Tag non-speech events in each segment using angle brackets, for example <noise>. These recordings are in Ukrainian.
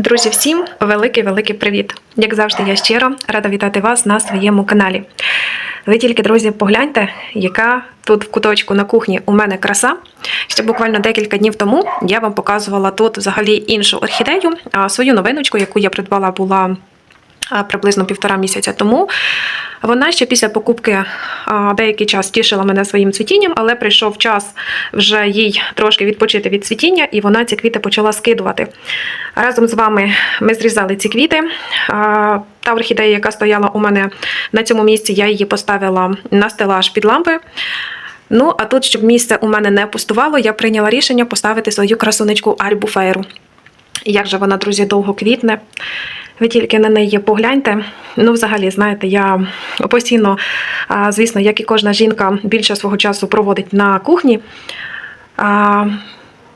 Друзі, всім великий-великий привіт! Як завжди, я щиро рада вітати вас на своєму каналі. Ви тільки, друзі, погляньте, яка тут в куточку на кухні у мене краса. Ще буквально декілька днів тому я вам показувала тут взагалі іншу орхідею, свою новиночку, яку я придбала була приблизно півтора місяця тому. Вона ще після покупки деякий час тішила мене своїм цвітінням, але прийшов час вже їй трошки відпочити від цвітіння, і вона ці квіти почала скидувати. Разом з вами ми зрізали ці квіти. Та орхідея, яка стояла у мене на цьому місці, я її поставила на стелаж під лампи. Ну, а тут, щоб місце у мене не пустувало, я прийняла рішення поставити свою красунечку Альбуфейру. Як же вона, друзі, довго квітне. Ви тільки на неї погляньте. Ну, взагалі, знаєте, я постійно, звісно, як і кожна жінка, більше свого часу проводить на кухні.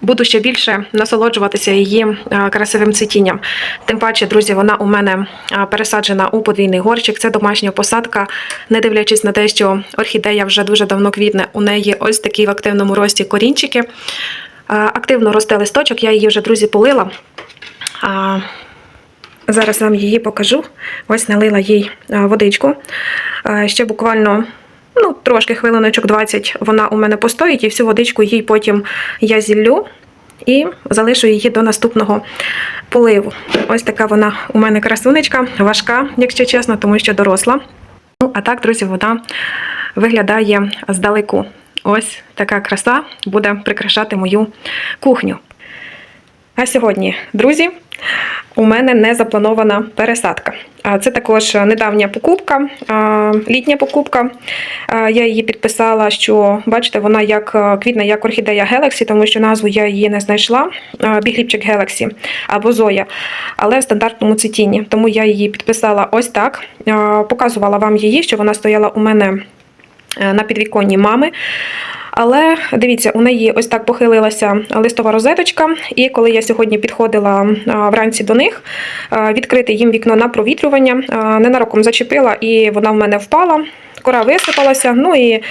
Буду ще більше насолоджуватися її красивим цвітінням. Тим паче, друзі, вона у мене пересаджена у подвійний горщик. Це домашня посадка, не дивлячись на те, що орхідея вже дуже давно квітне. У неї ось такі в активному рості корінчики. Активно росте листочок, я її вже, друзі, полила. Зараз вам її покажу. Ось налила їй водичку. Ще буквально ну, трошки хвилиночок 20 вона у мене постоїть, і всю водичку їй потім я зіллю і залишу її до наступного поливу. Ось така вона у мене красунечка, важка, якщо чесно, тому що доросла. Ну, а так, друзі, вона виглядає здалеку. Ось така краса буде прикрашати мою кухню. А сьогодні, друзі, у мене не запланована пересадка. Це також недавня покупка, літня покупка. Я її підписала, що бачите, вона як е, квітне, як орхідея Galaxy, тому що назву я її не знайшла. Бігліпчик Galaxy або Зоя, але в стандартному цвітінні. Тому я її підписала ось так. Показувала вам її, що вона стояла у мене е, на підвіконні мами. Але дивіться, у неї ось так похилилася листова розеточка, і коли я сьогодні підходила вранці до них, відкрити їм вікно на провітрювання, ненароком зачепила, і вона в мене впала. Кора висипалася. Ну і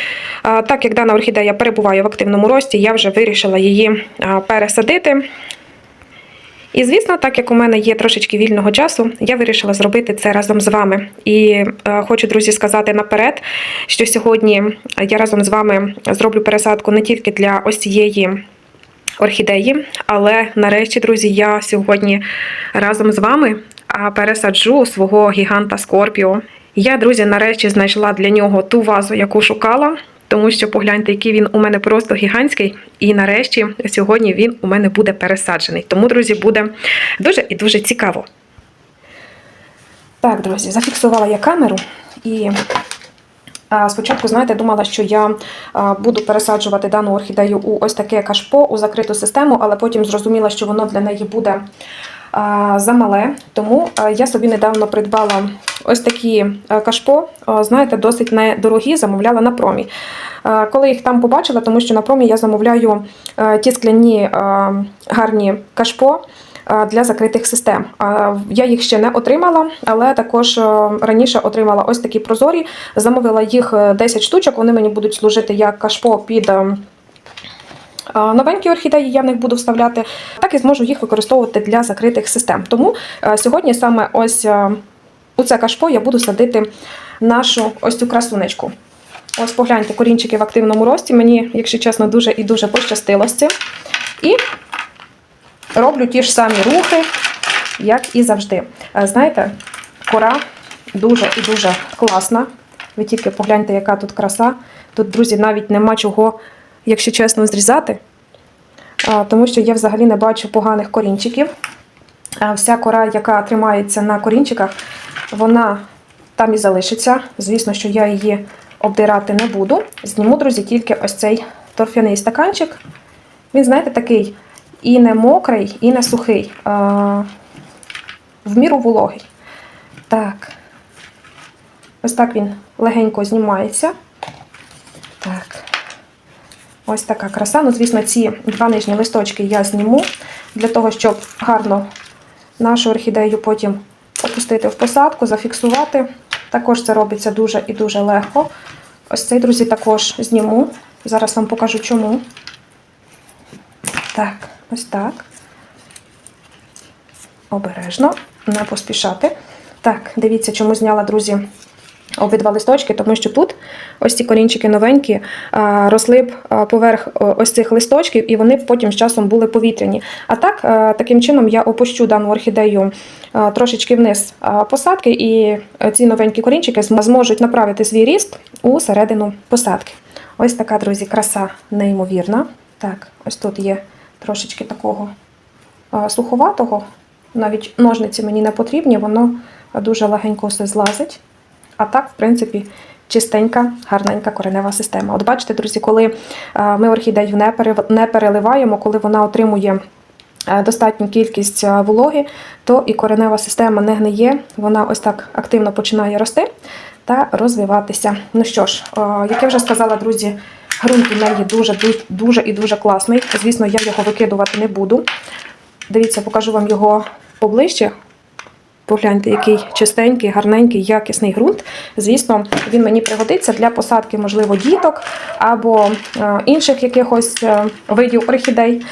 так як дана орхідея перебуває в активному рості, я вже вирішила її пересадити. І, звісно, так як у мене є трошечки вільного часу, я вирішила зробити це разом з вами. І е, хочу, друзі, сказати наперед, що сьогодні я разом з вами зроблю пересадку не тільки для ось цієї орхідеї, але нарешті, друзі, я сьогодні разом з вами пересаджу свого гіганта Скорпіо. Я, друзі, нарешті знайшла для нього ту вазу, яку шукала. Тому що погляньте, який він у мене просто гігантський. І нарешті сьогодні він у мене буде пересаджений. Тому, друзі, буде дуже і дуже цікаво. Так, друзі, зафіксувала я камеру і спочатку, знаєте, думала, що я буду пересаджувати дану орхідею у ось таке кашпо, у закриту систему, але потім зрозуміла, що воно для неї буде замале. Тому я собі недавно придбала ось такі кашпо, знаєте, досить недорогі, замовляла на промі. Коли їх там побачила, тому що на промі я замовляю ті скляні гарні кашпо для закритих систем. Я їх ще не отримала, але також раніше отримала ось такі прозорі. Замовила їх е, 10 штучок. Вони мені будуть служити як кашпо під. Новенькі орхідеї я в них буду вставляти, так і зможу їх використовувати для закритих систем. Тому сьогодні саме ось у це кашпо я буду садити нашу ось цю красунечку. Ось погляньте, корінчики в активному рості. Мені, якщо чесно, дуже і дуже пощастило з цим. І роблю ті ж самі рухи, як і завжди. Знаєте, кора дуже і дуже класна. Ви тільки погляньте, яка тут краса. Тут, друзі, навіть нема чого, якщо чесно, зрізати, тому що я взагалі не бачу поганих корінчиків. Вся кора, яка тримається на корінчиках, вона там і залишиться. Звісно, що я її обдирати не буду. Зніму, друзі, тільки ось цей торфяний стаканчик. Він, знаєте, такий і не мокрий, і не сухий, а в міру вологий. Так. Ось так він легенько знімається. Так. Ось така краса. Ну, звісно, ці два нижні листочки я зніму для того, щоб гарно нашу орхідею потім опустити в посадку, зафіксувати. Також це робиться дуже і дуже легко. Ось цей, друзі, також зніму. Зараз вам покажу чому. Так, ось так. обережно, не поспішати. Так, дивіться, чому зняла, друзі, обидва листочки, тому що тут ось ці корінчики новенькі росли б поверх ось цих листочків, і вони потім з часом були повітряні. А так, таким чином я опущу дану орхідею трошечки вниз посадки, і е, ці новенькі корінчики зможуть направити свій ріст у середину посадки. Ось така, друзі, краса неймовірна. Так, ось тут є трошечки такого суховатого. Навіть ножниці мені не потрібні, воно дуже легенько все злазить. А так, в принципі, чистенька, гарненька коренева система. От бачите, друзі, коли е, ми орхідею не переливаємо, коли вона отримує е, достатню кількість е, вологи, то і коренева система не гниє, вона ось так активно починає рости та розвиватися. Ну що ж, як я вже сказала, друзі, ґрунт у неї дуже, дуже і дуже класний. Звісно, я його викидувати не буду. Дивіться, покажу вам його поближче. Погляньте, який чистенький, гарненький, якісний ґрунт. Звісно, він мені пригодиться для посадки, можливо, діток або е, інших якихось е, видів орхідей.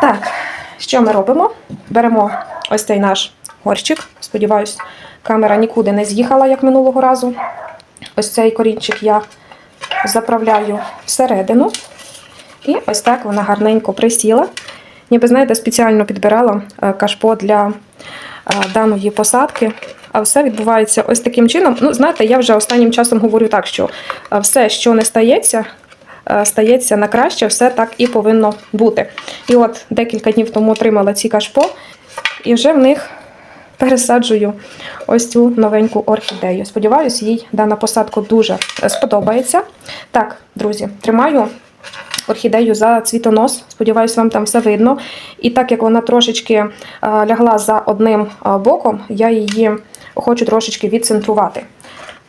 Так, що ми робимо? Беремо ось цей наш горщик. Сподіваюсь, камера нікуди не з'їхала, як минулого разу. Ось цей корінчик я заправляю всередину. І ось так вона гарненько присіла. Ніби, знаєте, спеціально підбирала е, кашпо для даної посадки. А все відбувається ось таким чином. Ну, знаєте, я вже останнім часом говорю так, що е, все, що не стається, е, стається на краще, все так і повинно бути. І от декілька днів тому отримала ці кашпо, і вже в них пересаджую ось цю новеньку орхідею. Сподіваюсь, їй дана посадка дуже е, сподобається. Так, друзі, тримаю орхідею за цвітонос. Сподіваюсь, вам там все видно. І так як вона трошечки е, лягла за одним е, боком, я її хочу трошечки відцентрувати.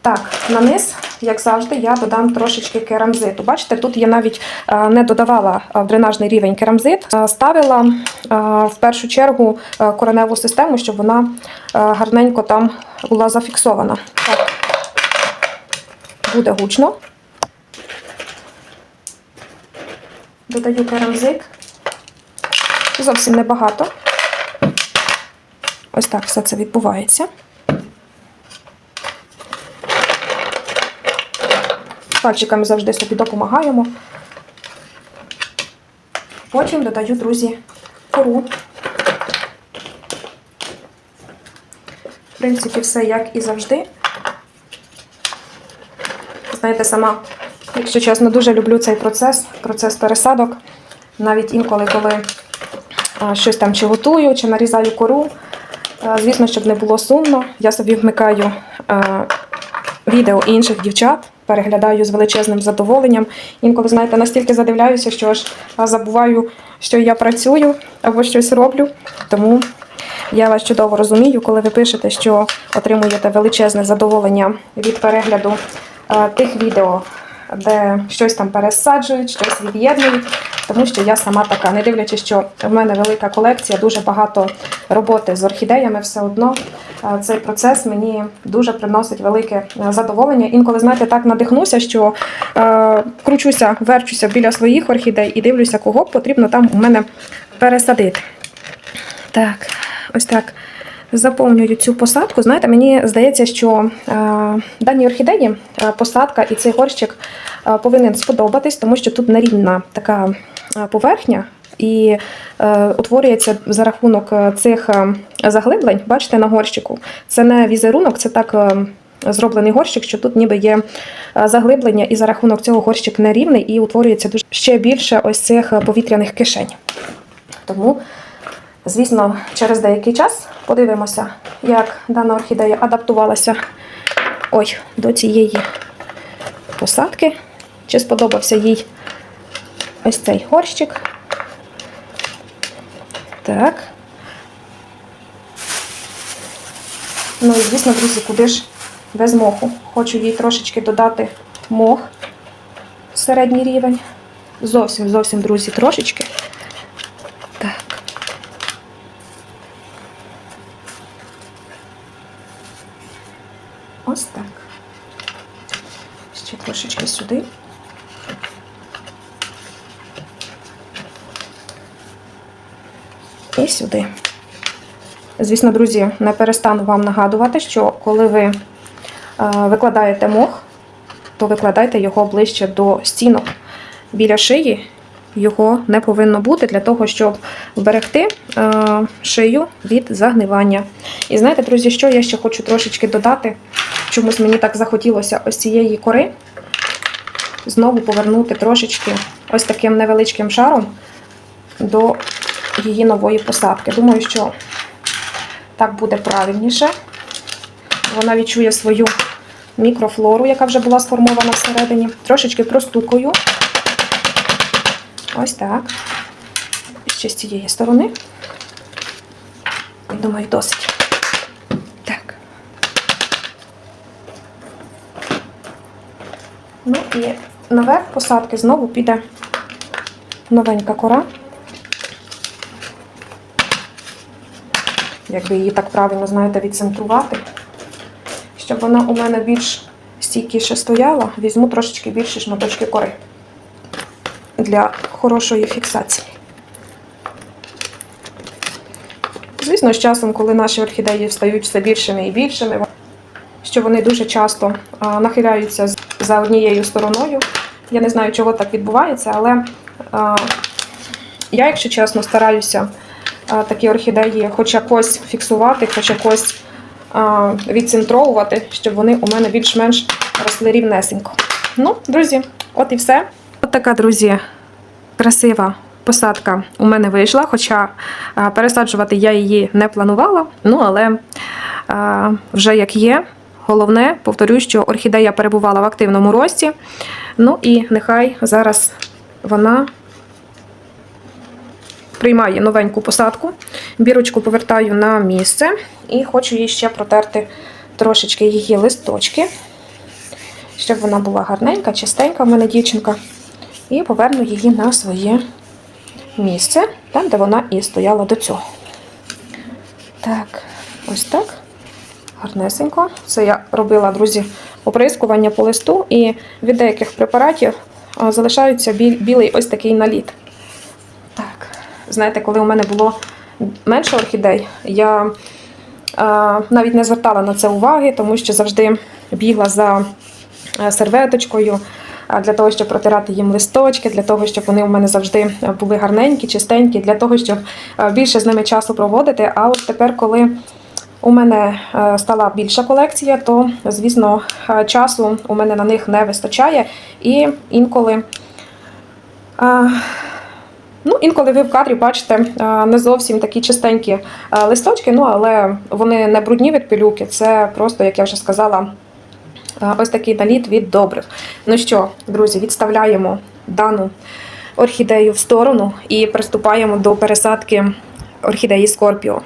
Так, на низ, як завжди, я додам трошечки керамзиту. Бачите, тут я навіть е, не додавала в дренажний рівень керамзит, ставила в першу чергу кореневу систему, щоб вона гарненько там була зафіксована. Так. Буде гучно. Додаю керамзит. Зовсім небагато. Ось так все це відбувається. Пальчиками завжди собі допомагаємо. Потім додаю, друзі, кору. В принципі, все як і завжди. Знаєте, сама, якщо чесно, дуже люблю цей процес, процес пересадок. Навіть інколи, коли щось там чи готую, чи нарізаю кору. Звісно, щоб не було сумно, я собі вмикаю відео інших дівчат, переглядаю з величезним задоволенням. Інколи, знаєте, настільки задивляюся, що ж а, забуваю, що я працюю або щось роблю. Тому я вас чудово розумію, коли ви пишете, що отримуєте величезне задоволення від перегляду е, тих відео, де щось там пересаджують, щось від'єднують. Тому що я сама така, не дивлячись, що в мене велика колекція, дуже багато роботи з орхідеями, все одно е, цей процес мені дуже приносить велике е, задоволення. Інколи, знаєте, так надихнуся, що е, кручуся, верчуся біля своїх орхідей і дивлюся, кого потрібно там у мене пересадити. Так, ось так. Заповнюю цю посадку. Знаєте, мені здається, що е, даній орхідеї е, посадка і цей горщик е, повинен сподобатись, тому що тут нерівна така поверхня. І е, утворюється за рахунок цих заглиблень, бачите, на горщику. Це не візерунок, це так е, зроблений горщик, що тут ніби є заглиблення, і за рахунок цього горщик нерівний і утворюється дуже ще більше ось цих повітряних кишень. Тому Звісно, через деякий час подивимося, як дана орхідея адаптувалася ой, до цієї посадки. Чи сподобався їй ось цей горщик. Так. Ну і звісно, друзі, куди ж без моху. Хочу їй трошечки додати мох середній рівень. Зовсім, зовсім, друзі, трошечки. Ось так. Ще трошечки сюди. І сюди. Звісно, друзі, не перестану вам нагадувати, що коли ви е, викладаєте мох, то викладайте його ближче до стінок біля шиї. Його не повинно бути для того, щоб вберегти е, шию від загнивання. І знаєте, друзі, що я ще хочу трошечки додати? Чомусь мені так захотілося ось цієї кори знову повернути трошечки ось таким невеличким шаром до її нової посадки. Думаю, що так буде правильніше. Вона відчує свою мікрофлору, яка вже була сформована всередині. Трошечки простукаю. Ось так. Ще з цієї сторони. Думаю, досить. Так. Ну і наверх посадки знову піде новенька кора. Якби її так правильно, знаєте, відцентрувати. Щоб вона у мене більш стійкіше стояла, візьму трошечки більші шматочки кори для хорошої фіксації. Звісно, з часом, коли наші орхідеї стають все більшими і більшими, що вони дуже часто нахиляються з- за однією стороною. Я не знаю, чого так відбувається, але а, я, якщо чесно, стараюся а, такі орхідеї хоч якось фіксувати, хоч якось а, відцентровувати, щоб вони у мене більш-менш росли рівнесенько. Ну, друзі, от і все. От така, друзі, красива посадка у мене вийшла, хоча пересаджувати я її не планувала. Ну, але вже як є. Головне, повторюю, що орхідея перебувала в активному рості. Ну і нехай зараз вона приймає новеньку посадку. Бірочку повертаю на місце і хочу їй ще протерти трошечки її листочки, щоб вона була гарненька, чистенька в мене дівчинка. І поверну її на своє місце, там, де вона і стояла до цього. Так, ось так. Гарнесенько. Це я робила, друзі, оприскування по листу, і від деяких препаратів залишається білий ось такий наліт. Так, знаєте, коли у мене було менше орхідей, я а, навіть не звертала на це уваги, тому що завжди бігла за е, серветочкою для того, щоб протирати їм листочки, для того, щоб вони у мене завжди е, були гарненькі, чистенькі, для того, щоб е, більше з ними часу проводити. А от тепер, коли у мене е, стала більша колекція, то, звісно, е, часу у мене на них не вистачає. І інколи, е, ну, інколи ви в кадрі бачите не зовсім такі чистенькі листочки, ну, але вони не брудні від пилюки. Це просто, як я вже сказала, ось такий наліт від добрив. Ну що, друзі, відставляємо дану орхідею в сторону і приступаємо до пересадки орхідеї Скорпіо.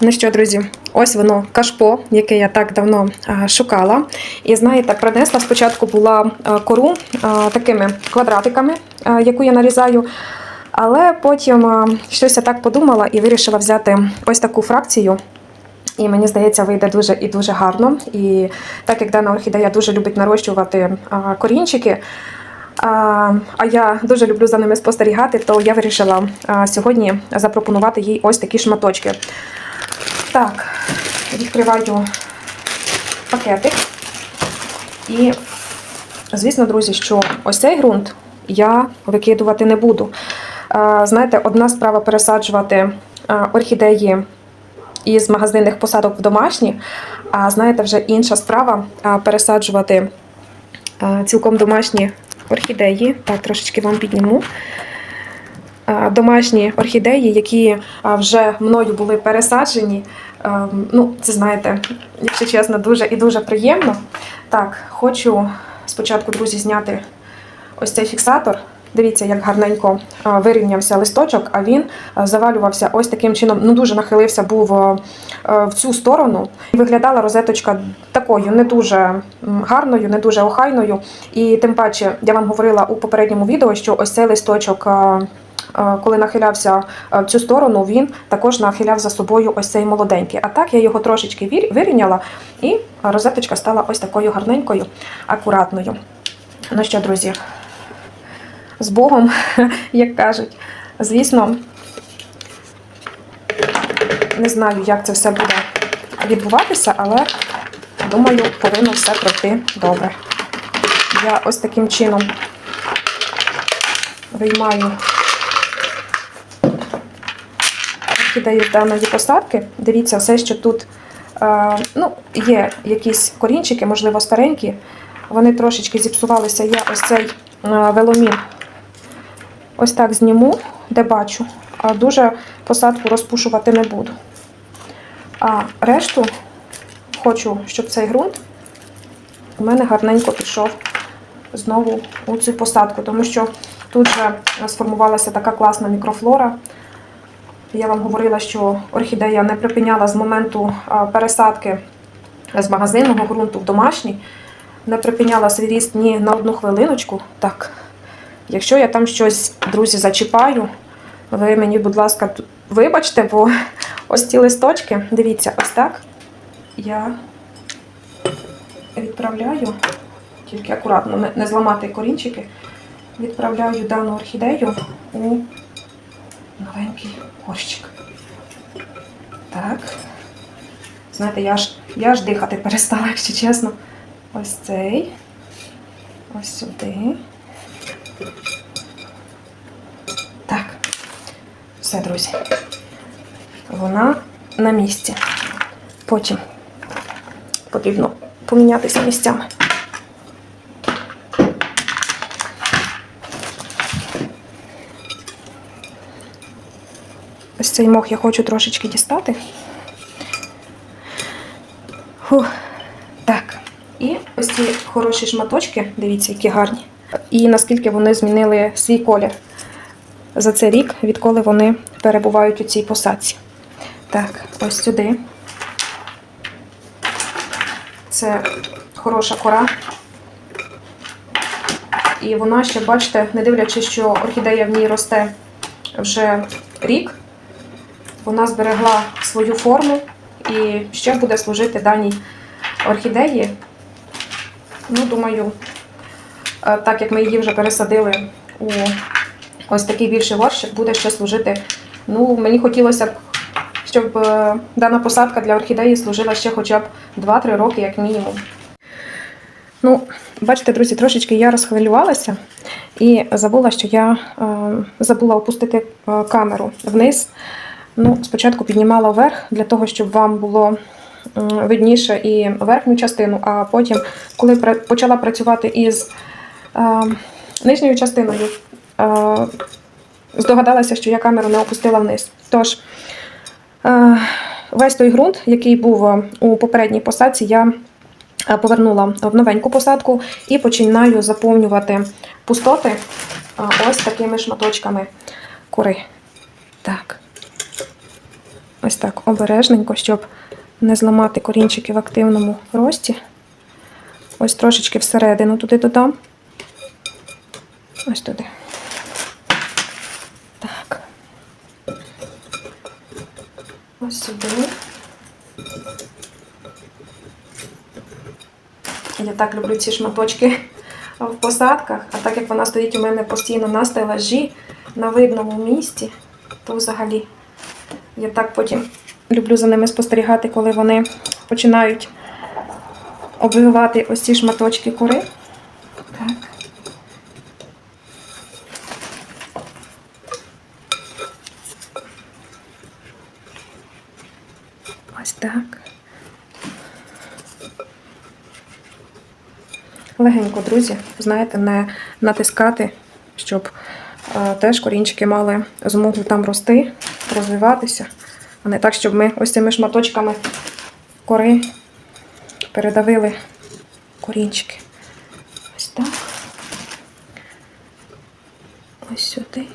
Ну що, друзі, ось воно кашпо, яке я так давно шукала. І знаєте, принесла спочатку була кору такими квадратиками, яку я нарізаю. Але потім щось я так подумала і вирішила взяти ось таку фракцію. І мені здається, вийде дуже і дуже гарно. І так як дана орхідея дуже любить нарощувати корінчики, а я дуже люблю за ними спостерігати, то я вирішила сьогодні запропонувати їй ось такі шматочки. Так, відкриваю пакетик. І, звісно, друзі, що ось цей ґрунт я викидувати не буду. Знаєте, одна справа пересаджувати орхідеї із магазинних посадок в домашні, а знаєте, вже інша справа пересаджувати цілком домашні орхідеї. Так, трошечки вам підніму. А, Домашні орхідеї, які вже мною були пересаджені. Ем, Ну, це знаєте, якщо чесно, дуже і дуже приємно. Так, хочу спочатку, друзі, зняти ось цей фіксатор. Дивіться, як гарненько вирівнявся листочок, а він завалювався ось таким чином. Ну дуже нахилився був в цю сторону. Виглядала розеточка такою не дуже гарною, не дуже охайною. І тим паче, я вам говорила у попередньому відео, що ось цей листочок. А, Коли нахилявся в цю сторону, він також нахиляв за собою ось цей молоденький. А так я його трошечки вирівняла, і розеточка стала ось такою гарненькою, акуратною. Ну що, друзі, з Богом, <laughs> як кажуть. Звісно, не знаю, як це все буде відбуватися, але думаю, повинно все пройти добре. Я ось таким чином виймаю орхідею з даної посадки. Дивіться, все, що тут е, ну, є якісь корінчики, можливо, старенькі. Вони трошечки зіпсувалися. Я ось цей е, веломін ось так зніму, де бачу, а дуже посадку розпушувати не буду. А решту хочу, щоб цей ґрунт у мене гарненько пішов знову у цю посадку, тому що тут же сформувалася така класна мікрофлора. Я вам говорила, що орхідея не припиняла з моменту пересадки з магазинного ґрунту в домашній, не припиняла свій ріст ні на одну хвилиночку. Так, якщо я там щось, друзі, зачіпаю, ви мені, будь ласка, вибачте, бо <laughs> ось ці листочки, дивіться, ось так. Я відправляю, тільки акуратно, не, зламати корінчики, відправляю дану орхідею у маленький горщик. Так. Знаєте, я ж, я ж дихати перестала, <laughs> якщо чесно. Ось цей. Ось сюди. Так. Все, друзі. Вона на місці. Потім потрібно помінятися місцями. Цей мох я хочу трошечки дістати. Фух. Так. І ось ці хороші шматочки, дивіться, які гарні. І наскільки вони змінили свій колір за цей рік, відколи вони перебувають у цій посадці. Так, ось сюди. Це хороша кора. І вона ще, бачите, не дивлячись, що орхідея в ній росте вже рік, вона зберегла свою форму і ще буде служити даній орхідеї. Ну, думаю, е, так як ми її вже пересадили у ось такий більший горщик, буде ще служити. Ну, мені хотілося б, щоб е, дана посадка для орхідеї служила ще хоча б 2-3 роки, як мінімум. Ну, бачите, друзі, трошечки я розхвилювалася і забула, що я е, забула опустити камеру вниз. Ну, спочатку піднімала вверх для того, щоб вам було видніше і верхню частину, а потім, коли почала працювати із е, нижньою частиною, е, здогадалася, що я камеру не опустила вниз. Тож, е, весь той ґрунт, який був е, у попередній посадці, я е, повернула в новеньку посадку і починаю заповнювати пустоти е, ось такими шматочками кори. Так. Ось так обережненько, щоб не зламати корінчики в активному рості. Ось трошечки всередину туди додам. Ось туди. Так. Ось сюди. Я так люблю ці шматочки в посадках, а так як вона стоїть у мене постійно на стелажі, на видному місці, то взагалі я так потім люблю за ними спостерігати, коли вони починають обвивати ось ці шматочки кори. Так. Ось так. Легенько, друзі, знаєте, не натискати, щоб е, теж корінчики мали змогу там рости, розвиватися, а не так, щоб ми ось цими шматочками кори передавили корінчики. Ось так. Ось сюди.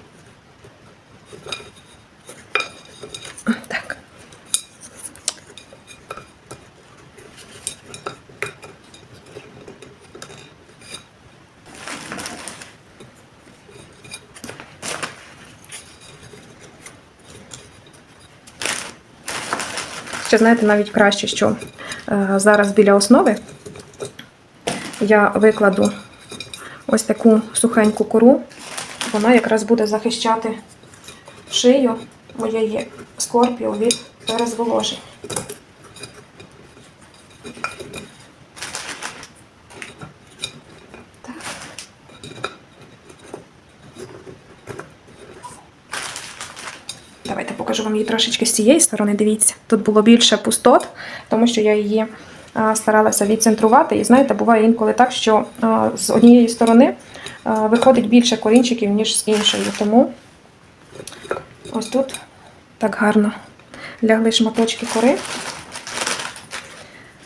Так. Ще знаєте, навіть краще, що е, зараз біля основи я викладу ось таку сухеньку кору. Вона якраз буде захищати шию моєї скорпіо від перезволожень. Так. Давайте покажу вам її трошечки з цієї сторони. Дивіться, тут було більше пустот, тому що я її старалася відцентрувати. І знаєте, буває інколи так, що з однієї сторони виходить більше корінчиків, ніж з іншої. Тому ось тут так гарно лягли шматочки кори.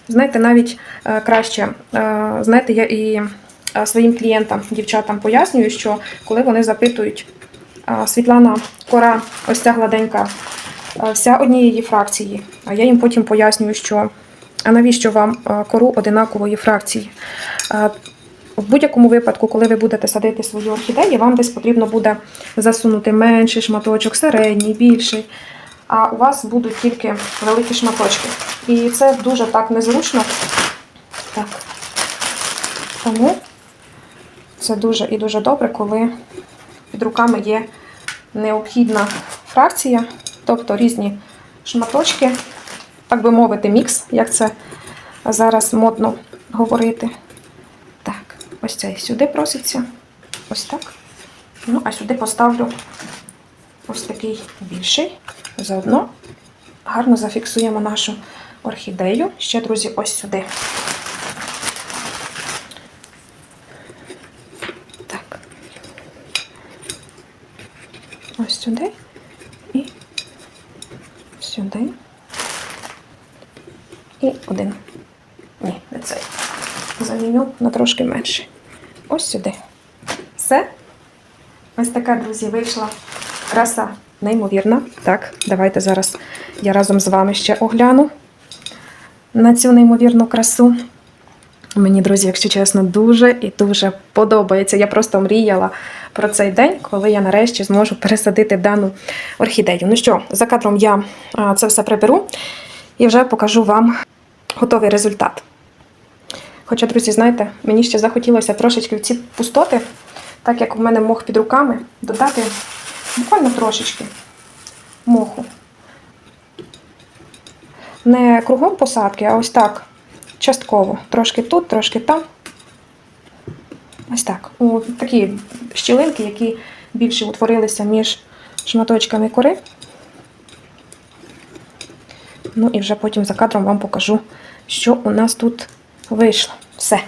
Знаєте, навіть краще, знаєте, я і своїм клієнтам, дівчатам пояснюю, що коли вони запитують, Світлана, кора, ось ця гладенька, е, вся однієї фракції, а я їм потім пояснюю, що а навіщо вам е, кору одинакової фракції? Е, В будь-якому випадку, коли ви будете садити свої орхідеї, вам десь потрібно буде засунути менший шматочок, середній, більший. А у вас будуть тільки великі шматочки. І це дуже так незручно. Так. Тому це дуже і дуже добре, коли під руками є необхідна фракція, тобто різні шматочки, так би мовити, мікс, як це зараз модно говорити. Так, ось цей сюди проситься. Ось так. Ну, а сюди поставлю ось такий більший. Заодно гарно зафіксуємо нашу орхідею. Ще, друзі, ось сюди. Ось сюди і сюди. І один. Ні, не цей. Заміню на трошки менший. Ось сюди. Все. Ось така, друзі, вийшла краса неймовірна. Так, давайте зараз я разом з вами ще огляну на цю неймовірну красу. Мені, друзі, якщо чесно, дуже і дуже подобається. Я просто мріяла про цей день, коли я нарешті зможу пересадити дану орхідею. Ну що, за кадром я це все приберу і вже покажу вам готовий результат. Хоча, друзі, знаєте, мені ще захотілося трошечки в ці пустоти, так як у мене мох під руками, додати буквально трошечки моху. Не кругом посадки, а ось так, частково. Трошки тут, трошки там. Ось так. У такі щілинки, які більше утворилися між шматочками кори. Ну і вже потім за кадром вам покажу, що у нас тут вийшло. Все.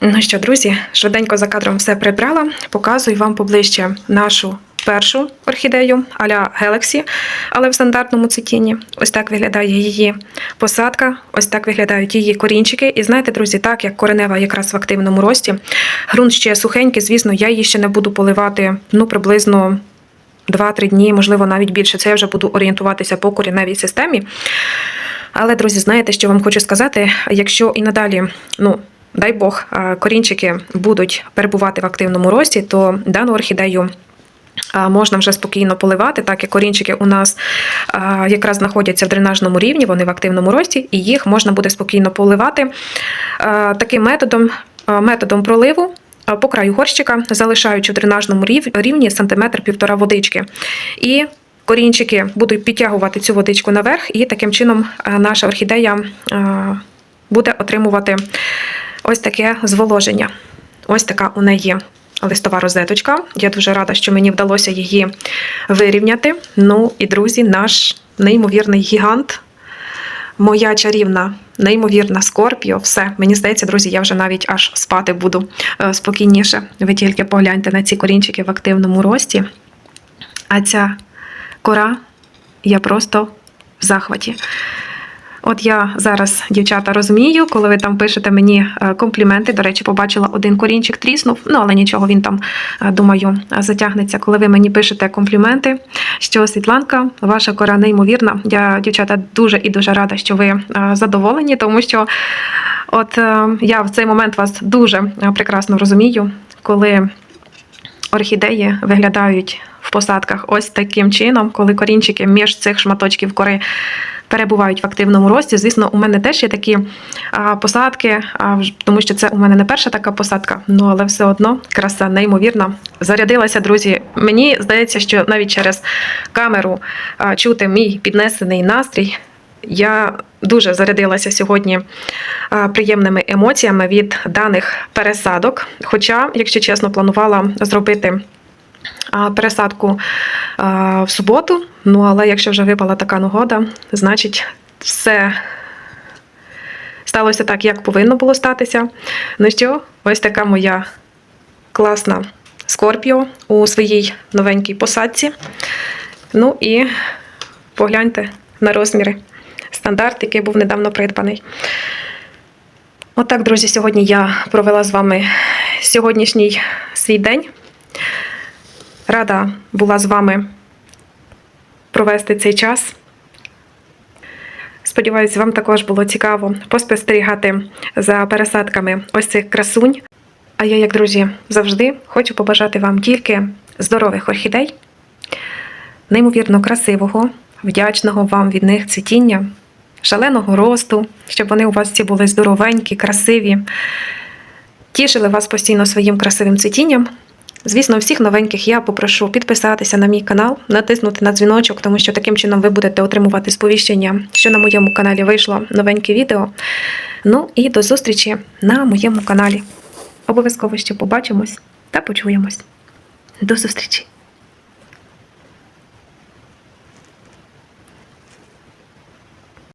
Ну що, друзі, швиденько за кадром все прибрала. Показую вам поближче нашу першу орхідею а-ля Galaxy, але в стандартному цвітінні. Ось так виглядає її посадка, ось так виглядають її корінчики. І знаєте, друзі, так як коренева якраз в активному рості, ґрунт ще сухенький, звісно, я її ще не буду поливати ну, приблизно 2-3 дні, можливо, навіть більше. Це я вже буду орієнтуватися по кореневій системі. Але, друзі, знаєте, що вам хочу сказати, якщо і надалі, ну, дай Бог, корінчики будуть перебувати в активному рості, то дану орхідею. Можна вже спокійно поливати, так як корінчики у нас якраз знаходяться в дренажному рівні, вони в активному рості, і їх можна буде спокійно поливати таким методом, методом проливу по краю горщика, залишаючи в дренажному рів- рівні сантиметр півтора водички. І корінчики будуть підтягувати цю водичку наверх, і таким чином наша орхідея буде отримувати ось таке зволоження. Ось така у неї листова розеточка. Я дуже рада, що мені вдалося її вирівняти. Ну і друзі, наш неймовірний гігант. Моя чарівна, неймовірна Скорпіо. Все, мені здається, друзі, я вже навіть аж спати буду е, спокійніше. Ви тільки погляньте на ці корінчики в активному рості. А ця кора, я просто в захваті. От я зараз, дівчата, розумію, коли ви там пишете мені е, компліменти. До речі, побачила один корінчик тріснув, ну але нічого він там, е, думаю, затягнеться. Коли ви мені пишете компліменти, що Світланка, ваша кора неймовірна. Я, дівчата, дуже і дуже рада, що ви е, задоволені, тому що от я в цей момент вас дуже прекрасно розумію, коли орхідеї виглядають посадках ось таким чином, коли корінчики між цих шматочків кори перебувають в активному рості. Звісно, у мене теж є такі посадки, тому що це у мене не перша така посадка, ну але все одно краса неймовірна. Зарядилася, друзі. Мені здається, що навіть через камеру чути мій піднесений настрій. Я дуже зарядилася сьогодні приємними емоціями від даних пересадок. Хоча, якщо чесно, планувала зробити пересадку в суботу. Ну, але якщо вже випала така нагода, значить все сталося так, як повинно було статися. Ну що, ось така моя класна Скорпіо у своїй новенькій посадці. Ну і погляньте на розміри. Стандарт, який був недавно придбаний. Отак, друзі, сьогодні я провела з вами сьогоднішній свій день. Рада була з вами провести цей час. Сподіваюсь, вам також було цікаво поспостерігати за пересадками ось цих красунь. А я, як друзі, завжди хочу побажати вам тільки здорових орхідей, неймовірно красивого, вдячного вам від них цвітіння, шаленого росту, щоб вони у вас всі були здоровенькі, красиві, тішили вас постійно своїм красивим цвітінням. Звісно, всіх новеньких я попрошу підписатися на мій канал, натиснути на дзвіночок, тому що таким чином ви будете отримувати сповіщення, що на моєму каналі вийшло новеньке відео. Ну і до зустрічі на моєму каналі. Обов'язково ще побачимось та почуємось. До зустрічі!